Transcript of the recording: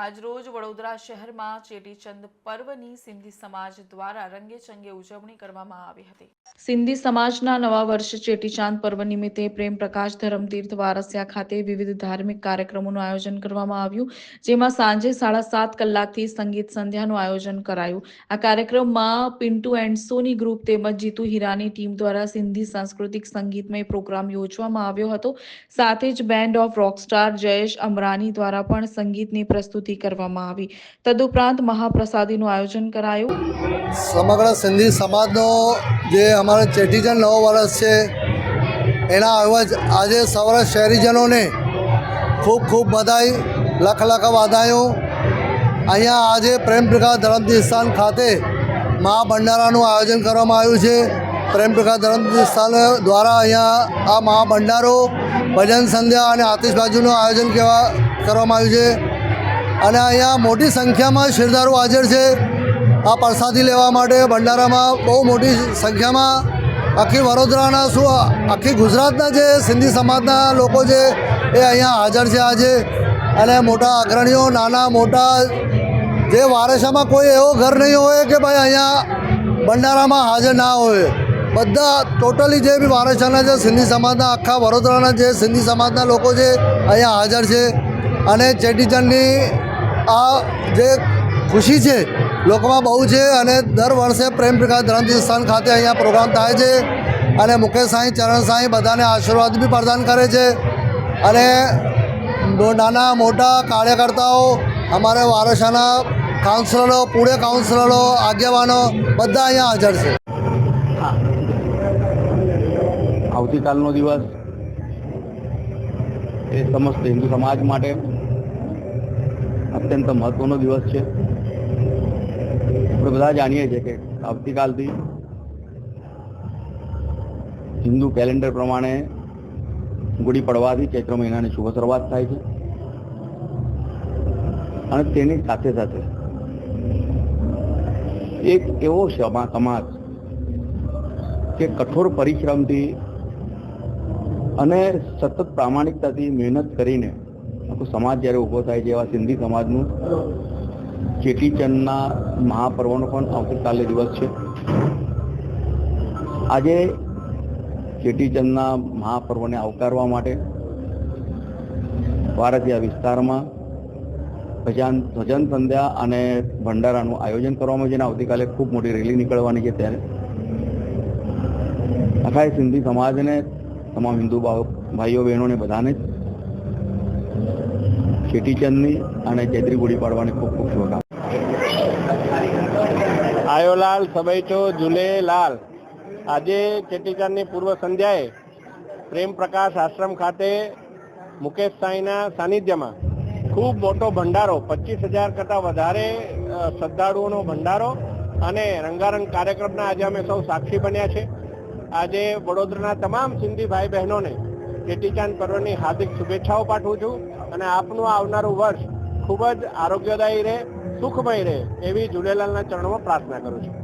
આજરોજ વડોદરા શહેરમાં ચેટીચંદ પર્વની સિંધી સમાજ દ્વારા રંગેચંગે ઉજવણી કરવામાં આવી હતી. સિંધી સમાજના નવા વર્ષ ચેટીચાંદ પર્વ નિમિત્તે પ્રેમ પ્રકાશ ધરમતીર્થ વારસિયા ખાતે વિવિધ ધાર્મિક કાર્યક્રમોનું આયોજન કરવામાં આવ્યું, જેમાં સાંજે સાડા સાત કલાકથી સંગીત સંધ્યાનું આયોજન કરાયું. આ કાર્યક્રમમાં પિન્ટુ એન્ડ સોની ગ્રુપ તેમજ જીતુ હીરાની ટીમ દ્વારા સિંધી સાંસ્કૃતિક સંગીતમય પ્રોગ્રામ યોજવામાં આવ્યો હતો. સાથે જ band of rockstar Jayesh Amarani દ્વારા પણ સંગીતની પ્રસ્તુતિ કરવામાં આવી. તદુપરાંત મહાપ્રસાદીનું આયોજન કરાયું. સમગ્ર સિંધી સમાજનો જે અમારો ચેટીચંદ નવો વર્ષ છે, એના અવાજ આજે સૌરાષ્ટ્ર શહેરીજનોને ખૂબ ખૂબ બધાઈ લખ લખ વાધાયો અહીંયા આજે પ્રેમ પ્રકાશ સ્થાન ખાતે મહા ભંડારાનું આયોજન કરવામાં આવ્યું છે. પ્રેમ પ્રકાશ સ્થાન દ્વારા અહીંયા આ મહાભંડારો ભજન સંધ્યા અને આતિશબાજીનું આયોજન કેવા કરવામાં આવ્યું છે. અને અહીંયા મોટી સંખ્યામાં શિરદારો હાજર છે. આ પ્રસાદી લેવા માટે ભંડારામાં બહુ મોટી સંખ્યામાં આખી વડોદરાના શું આખી ગુજરાતના જે સિંધી સમાજના લોકો છે એ અહીંયા હાજર છે આજે. અને મોટા અગ્રણીઓ, નાના, મોટા જે વારસામાં કોઈ એવો ઘર નહીં હોય કે ભાઈ અહીંયા ભંડારામાં હાજર ના હોય. બધા ટોટલી જે બી વારસાના જે સિંધી સમાજના, આખા વડોદરાના જે સિંધી સમાજના લોકો છે, અહીંયા હાજર છે. અને ચેટીચંડની આ જે ખુશી છે, લોકોમાં બહુ છે અને દર વર્ષે પ્રેમ પ્રકાશ ધરમજી સ્થાન ખાતે અહીંયા પ્રોગ્રામ થાય છે અને મુકેશ સાંઈ ચરણ સાંઈ બધાને આશીર્વાદ બી પ્રદાન કરે છે. અને નાના મોટા કાર્યકર્તાઓ, અમારા વારસાના કાઉન્સિલરો પૂરે કાઉન્સિલરો આગેવાનો બધા અહીંયા હાજર છે. આવતીકાલનો દિવસ એ સમસ્ત હિન્દુ સમાજ માટે અત્યંત મહત્વનો દિવસ છે. આપણે બધા જાણીએ છીએ કે આવતીકાલથી હિન્દુ કેલેન્ડર પ્રમાણે ગુડી પડવાથી ચૈત્ર મહિનાની શુભ શરૂઆત થાય છે. અને તેની સાથે સાથે એક એવો સમા- સમાજ કે કઠોર પરિશ્રમથી અને સતત પ્રામાણિકતાથી મહેનત કરીને આખો સમાજ જ્યારે ઊભો થાય છે, એવા સિંધી સમાજનું ચેટીચંદના મહાપર્વનો પણ આવતીકાલે દિવસ છે. આજે ચેટીચંદના મહાપર્વને આવકારવા માટે ભારતીય વિસ્તારમાં ભજન ભજન સંધ્યા અને ભંડારાનું આયોજન કરવામાં છે અને આવતીકાલે ખૂબ મોટી રેલી નીકળવાની છે ત્યારે. આખા સિંધી સમાજને, તમામ હિન્દુ ભાઈઓ, બહેનોને બધાને જ ચેટીચંદની અને ચૈત્રી ગુડી પાડવાની ખૂબ ખૂબ શુભકામના. આયોલાલ, સબૈચો ઝૂલેલાલ આજે ચેટીચંદની પૂર્વ સંધ્યાએ પ્રેમ પ્રકાશ આશ્રમ ખાતે મુકેશ સાંઈના સાનિધ્યમાં ખૂબ મોટો ભંડારો, પચીસ હજાર કરતાં વધારે શ્રદ્ધાળુઓનો ભંડારો અને રંગારંગ કાર્યક્રમના આજે અમે સૌ સાક્ષી બન્યા છે. આજે વડોદરાના તમામ સિંધી ભાઈ બહેનોને ચેટીચાંદ પર્વની હાર્દિક શુભેચ્છાઓ પાઠવું છું અને આપનું આવનારું વર્ષ ખૂબ જ આરોગ્યદાયી રહે, સુખમય રહે એવી ઝૂલેલાલના ચરણોમાં પ્રાર્થના કરું છું.